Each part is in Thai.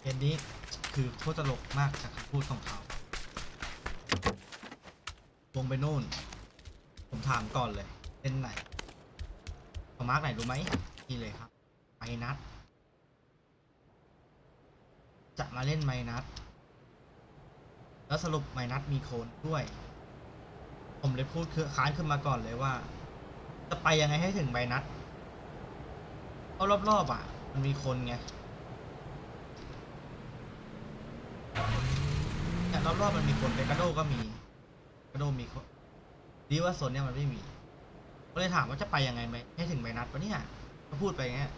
เกมนี้คือโคตรตลกมากจากคำพูดของเขาวงไปนู่น ผมถามก่อนเลยเล่นไหนของมาร์กไหนรู้ไหมนี่เลยครับไมนัสจะมาเล่นไมนัสแล้วสรุปไมนัสมีโคนด้วย ผมเลยพูดคือค้านขึ้นมาก่อนเลยว่า จะไปยังไงให้ถึงไมนัสเพราะรอบๆอะ มันมีคนไง เนี่ย รอบๆมันมีคนแต่กระโดก็มีกระโดมีคนดีว่าโซนเนี่ยมันไม่มี ก็เลยถามว่าจะไปยังไงไหมให้ถึงไมนัดวะเนี่ยก็พูดไปงเงี้ย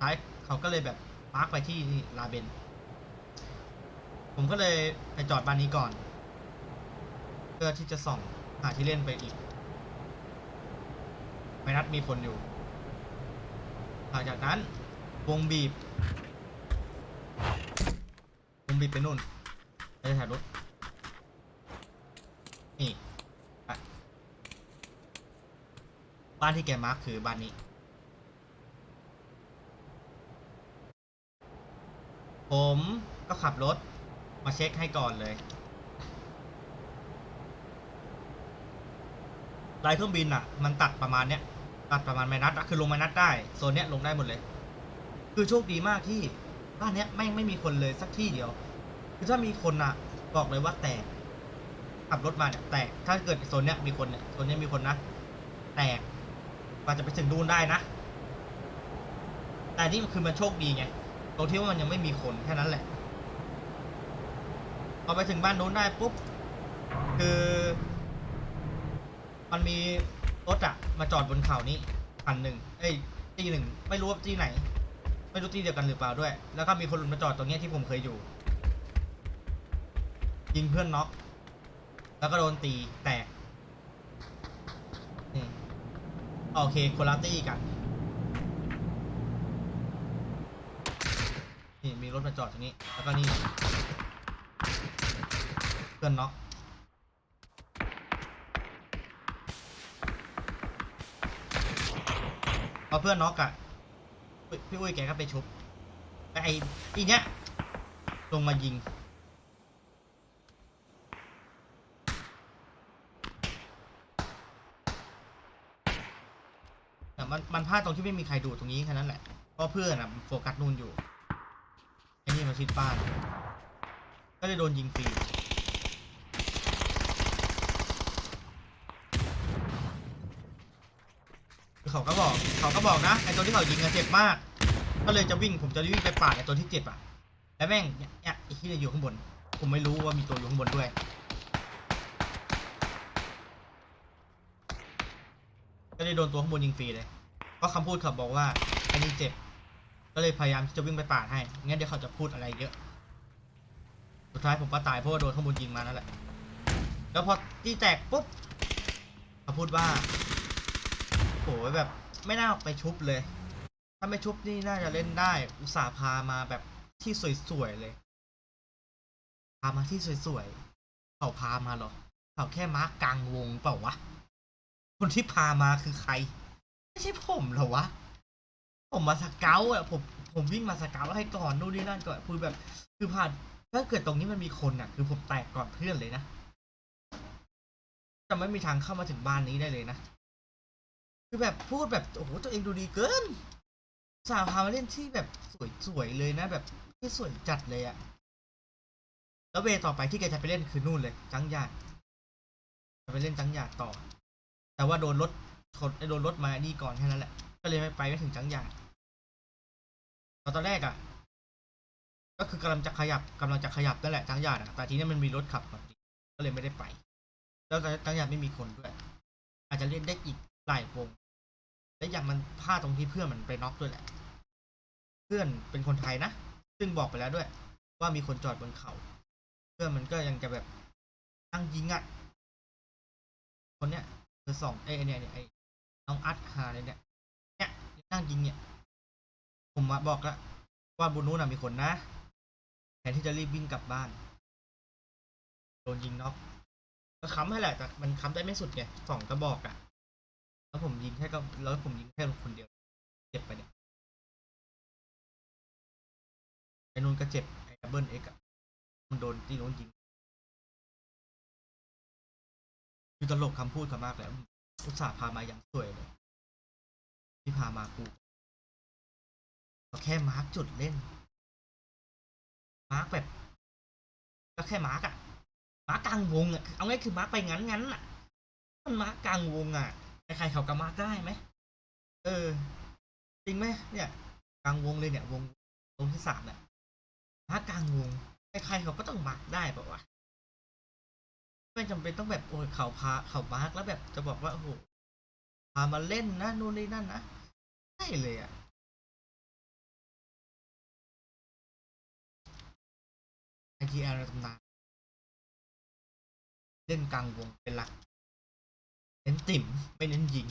ท้ายเขาก็เลยแบบมาร์กไปที่ลาเบน ผมก็เลยไปจอดบ้านนี้ก่อน เพื่อที่จะส่องหาที่เล่นไปอีกไมนัดมีคนอยู่หลังจากนั้นวงบีบวงบีบไปนู่น ไปถ่ายรถนี่ไปบ้านที่แกมาร์คคือบ้านนี้ผมก็ขับรถมาเช็คให้ก่อนเลยลายเครื่องบินอะ มันตัดประมาณเนี้ย ตัดประมาณไมนัดคือลงไมนัดได้ โซนเนี้ยลงได้หมดเลย คือโชคดีมากที่บ้านเนี้ยไม่งไม่มีคนเลยสักที่เดียว คือถ้ามีคนอะบอกเลยว่าแตกขับรถมาเนี่ยแตกถ้าเกิดโซนเนี้ยมีคนเนี่ยโซนเนี้ยมีคนนะแตกกว่าจะไปถึงดูนได้นะ แต่นี่คือมันโชคดีไงตรงที่ว่ามันยังไม่มีคนแค่นั้นแหละพอไปถึงบ้านนู้นได้ปุ๊บคือ มันมีรถอะมาจอดบนเขานี้คันหนึ่งเอ้ยที่หนึ่งไม่รู้ว่าที่ไหน ไม่รู้ที่เดียวกันหรือเปล่าด้วย แล้วก็มีคนมาจอดตรงเนี้ยที่ผมเคยอยู่ ยิงเพื่อนน็อกแล้วก็โดนตีแตกนี่โอเคคนละตี้กันนี่มีรถมาจอดตรงนี้ แล้วก็นี่ เพื่อนน็อกพอเพื่อนน็อกอะพี่พี่อุ้ยแกก็ไปชุบแต่ไอ้เนี้ยลงมายิง มันมันพลาดตรงที่ไม่มีใครดูตรงนี้แค่นั้นแหละเพราะเพื่อนอะโฟกัสนู่นอยู่ไอ้นี่มาชิดบ้าน ก็เลยโดนยิงฟรีเขาก็บอกเขาก็บอกนะไอ้ตัวที่เขายิงอะเจ็บมาก ก็เลยจะวิ่งผมจะวิ่งไปปาดไอ้ตัวที่เจ็บอะแล้วแม่งเนี่ยไอ้ที่อยู่ข้างบน ผมไม่รู้ว่ามีตัวอยู่ข้างบนด้วยก็เลยโดนตัวข้างบนยิงฟรีเลย เพราะคำพูดเขาบอกว่าไอ้นี่เจ็บ ก็เลยพยายามที่จะวิ่งไปปาดให้งั้นเดี๋ยวเขาจะพูดอะไรเยอะ สุดท้ายผมก็ตายเพราะว่าโดนข้างบนยิงมานั่นแหละ แล้วพอที่แตกปุ๊บเขาพูดว่าโหยแบบไม่น่าไปชุบเลย ถ้าไม่ชุบนี่น่าจะเล่นได้ อุตส่าห์พามาแบบที่สวยๆเลย พามาที่สวยๆเขาพามาหรอ เขาแค่มาร์กกลางวงเปล่าวะ คนที่พามาคือใคร ไม่ใช่ผมเหรอวะ ผมมาสเกลอะผมผมวิ่งมาสเกลให้ก่อนนู่นนี่นั่นก่อนคือแบบ คือผ่านถ้าเกิดตรงนี้มันมีคนอะคือผมแตกก่อนเพื่อนเลยนะจะไม่มีทางเข้ามาถึงบ้านนี้ได้เลยนะคือแบบพูดแบบโอ้โหตัวเองดูดีเกินสาวพามาเล่นที่แบบสวยๆเลยนะ แบบที่สวยจัดเลยอะแล้วเวต่อไปที่แกจะไปเล่นคือนู่นเลยจังหยาดจะไปเล่นจังหยาดต่อ แต่ว่าโดนรถ ชนโดนรถมานี่ก่อนแค่นั้นแหละ ก็เลยไม่ไปไม่ถึงจังหยาดตอนแรกอะ ก็คือกำลังจะขยับกำลังจะขยับนั่นแหละจังหยาดอะแต่ทีนี้มันมีรถขับมาก็เลยไม่ได้ไป แล้วจังหยาดไม่มีคนด้วย อาจจะเล่นได้อีกหลายวงและอย่างมันพลาดตรงที่เพื่อนมันไปน็อกด้วยแหละ เพื่อนเป็นคนไทยนะ ซึ่งบอกไปแล้วด้วย ว่ามีคนจอดบนเขา เพื่อนมันก็ยังจะแบบนั่งยิงอะ คนเนี้ยคือสองไอ้เนี่ยเนี่ยไอ้ น้องอัดหาเลยเนี่ยเนี่ยนั่งยิงเนี่ย ผมมาบอกแล้วว่าบนนู้นน่ะมีคนนะแทนที่จะรีบวิ่งกลับบ้านโดนยิงน็อกก็ค้ำให้แหละแต่มันค้ำได้ไม่สุดไงสองกระบอกอะแล้วผมยิงแค่ก็แล้วผมยิงแค่คนเดียว เจ็บไปเนี่ยไอ้นุ่นก็เจ็บไอ้ดับเบิลเอ็กอะมันโดนตีโน้นยิงคือตลกคำพูดเขามากเลย อุตส่าห์พามาอย่างสวยเลยที่พามากูก็แค่มาร์กจุดเล่น มาร์กแบบ ก็แค่มาร์กอะมาร์กกลางวงอะเอาง่ายคือมาร์กไปงั้นงั้นอะมันมาร์กกลางวงอะใครๆเขาก็มาร์กได้ไหมเออ จริงไหมเนี่ย กลางวงเลยเนี่ยวงวงที่สามเนี่ยมาร์กกลางวงใครๆเขาก็ต้องมาร์กได้ปะวะ ไม่จำเป็นต้องแบบโอ้ยเขาพาเขาบาร์กแล้วแบบจะบอกว่าโอ้โหพามาเล่นนะนู่นนี่นั่นนะใช่เลยอะไอทีแอลในตำนานเล่นกลางวงเป็นหลักเน้นติ่มไม่เน้นยิง